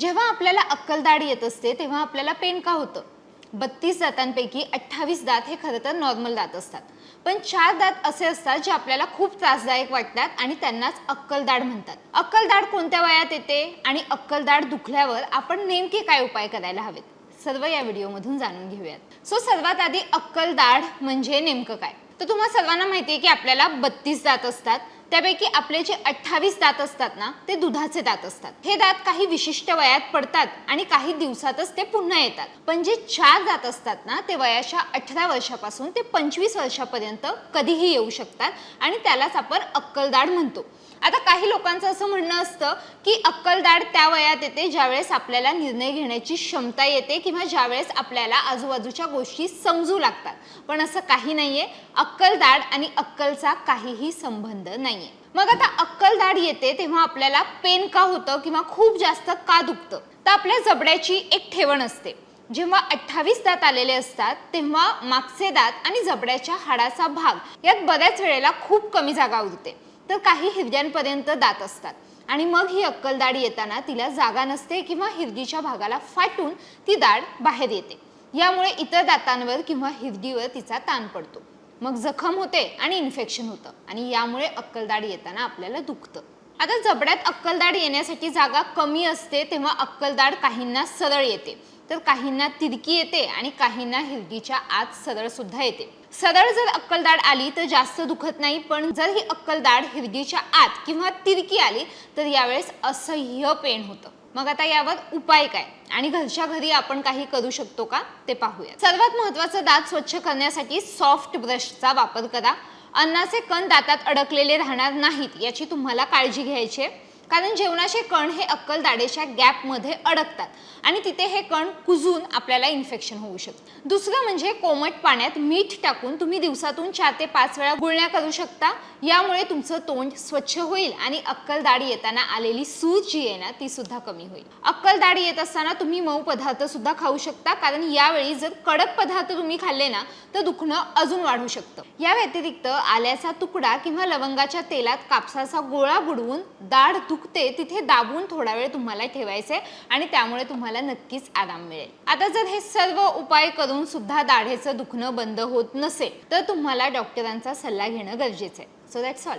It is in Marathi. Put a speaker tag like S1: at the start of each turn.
S1: जेव्हा आपल्याला अक्कलदाढ येत असते तेव्हा आपल्याला पेन का होतं. बत्तीस दातांपैकी अठ्ठावीस दात हे खरं तर नॉर्मल दात असतात. पण चार दात असे असतात जे आपल्याला खूप त्रासदायक वाटतात आणि त्यांनाच अक्कलदाढ म्हणतात. अक्कलदाढ कोणत्या वयात येते आणि अक्कलदाढ दुखल्यावर आपण नेमके काय उपाय करायला हवेत? सर्व या व्हिडिओमधून जाणून घेऊयात. सो सर्वात आधी अक्कलदाढ म्हणजे नेमकं काय? तर तुम्हाला सर्वांना माहिती आहे की आपल्याला बत्तीस दात असतात. त्यापैकी आपले जे अठ्ठावीस दात असतात ना ते दुधाचे दात असतात. हे दात काही विशिष्ट वयात पडतात आणि काही दिवसातच ते पुन्हा येतात. पण जे चार दात असतात ना ते वयाच्या अठरा वर्षापासून ते पंचवीस वर्षापर्यंत कधीही येऊ शकतात आणि त्यालाच आपण अक्कलदाड म्हणतो. आता काही लोकांचं असं म्हणणं असतं की अक्कलदाड त्या वयात येते ज्यावेळेस आपल्याला निर्णय घेण्याची क्षमता येते किंवा ज्यावेळेस आपल्याला आजूबाजूच्या गोष्टी समजू लागतात. पण असं काही नाहीये. अक्कलदाड आणि अक्कलचा काहीही संबंध नाही. नाहीये. मग आता अक्कलदाढ येते तेव्हा आपल्याला पेन का होतं किंवा खूप जास्त का दुखतं? तर आपल्या जबड्याची एक ठेवण असते. जेव्हा अठ्ठावीस दात आलेले असतात तेव्हा मागचे दात आणि जबड्याच्या हाडाचा भाग यात बऱ्याच वेळेला खूप कमी जागा उरते. तर काही हिरड्यांपर्यंत दात असतात. आणि मग ही अक्कल दाढ येताना तिला जागा नसते किंवा हिरडीच्या भागाला फाटून ती दाढ बाहेर येते. यामुळे इतर दातांवर किंवा हिरडीवर तिचा ताण पडतो. मग जखम होते आणि इन्फेक्शन होतं. आणि यामुळे अक्कलदाढ येताना आपल्याला दुखतं. आता जबड्यात अक्कलदाढ येण्यासाठी जागा कमी असते तेव्हा अक्कलदाढ काहींना सरळ येते. तर काहींना तिरकी येते आणि काहींना हिरडीच्या आत सरळ सुद्धा येते. सरळ जर अक्कलदाड आली तर जास्त दुखत नाही पण जर ही अक्कलदाड हिरडीच्या आत किंवा तिरकी आली तर यावेळेस असह्य पेन होतं. मग आता यावर उपाय काय? आणि घरच्या घरी आपण काही करू शकतो का? ते पाहूया सर्वात महत्वाचं दात स्वच्छ करण्यासाठी सॉफ्ट ब्रशचा वापर करा. अन्नाचे कण दातात अडकलेले राहणार नाहीत याची तुम्हाला काळजी घ्यायची आहे. कारण जेवणाचे कण हे अक्कल दाढेच्या गॅपमध्ये अडकतात आणि तिथे हे कण कुजून आपल्याला इन्फेक्शन होऊ शकतं. दुसरं म्हणजे कोमट पाण्यात मीठ टाकून तुम्ही दिवसातून चार ते पाच वेळा गुळण्या करू शकता. यामुळे तुमचं तोंड स्वच्छ होईल आणि अक्कल दाढी येताना आलेली सूज जी आहे ना ती सुद्धा कमी होईल. अक्कल दाढी येत असताना तुम्ही मऊ पदार्थ सुद्धा खाऊ शकता. कारण यावेळी जर कडक पदार्थ तुम्ही खाल्ले ना तर दुखणं अजून वाढू शकतं. या व्यतिरिक्त आल्याचा तुकडा किंवा लवंगाच्या तेलात कापसाचा गोळा बुडवून दाढ दुख दुखते तिथे दाबून थोडा वेळ तुम्हाला ठेवायचे आणि त्यामुळे तुम्हाला नक्कीच आराम मिळेल. आता जर हे सर्व उपाय करून सुद्धा दाढेचं दुखणं बंद होत नसेल तर तुम्हाला डॉक्टरांचा सल्ला घेणं गरजेचं आहे. So that's all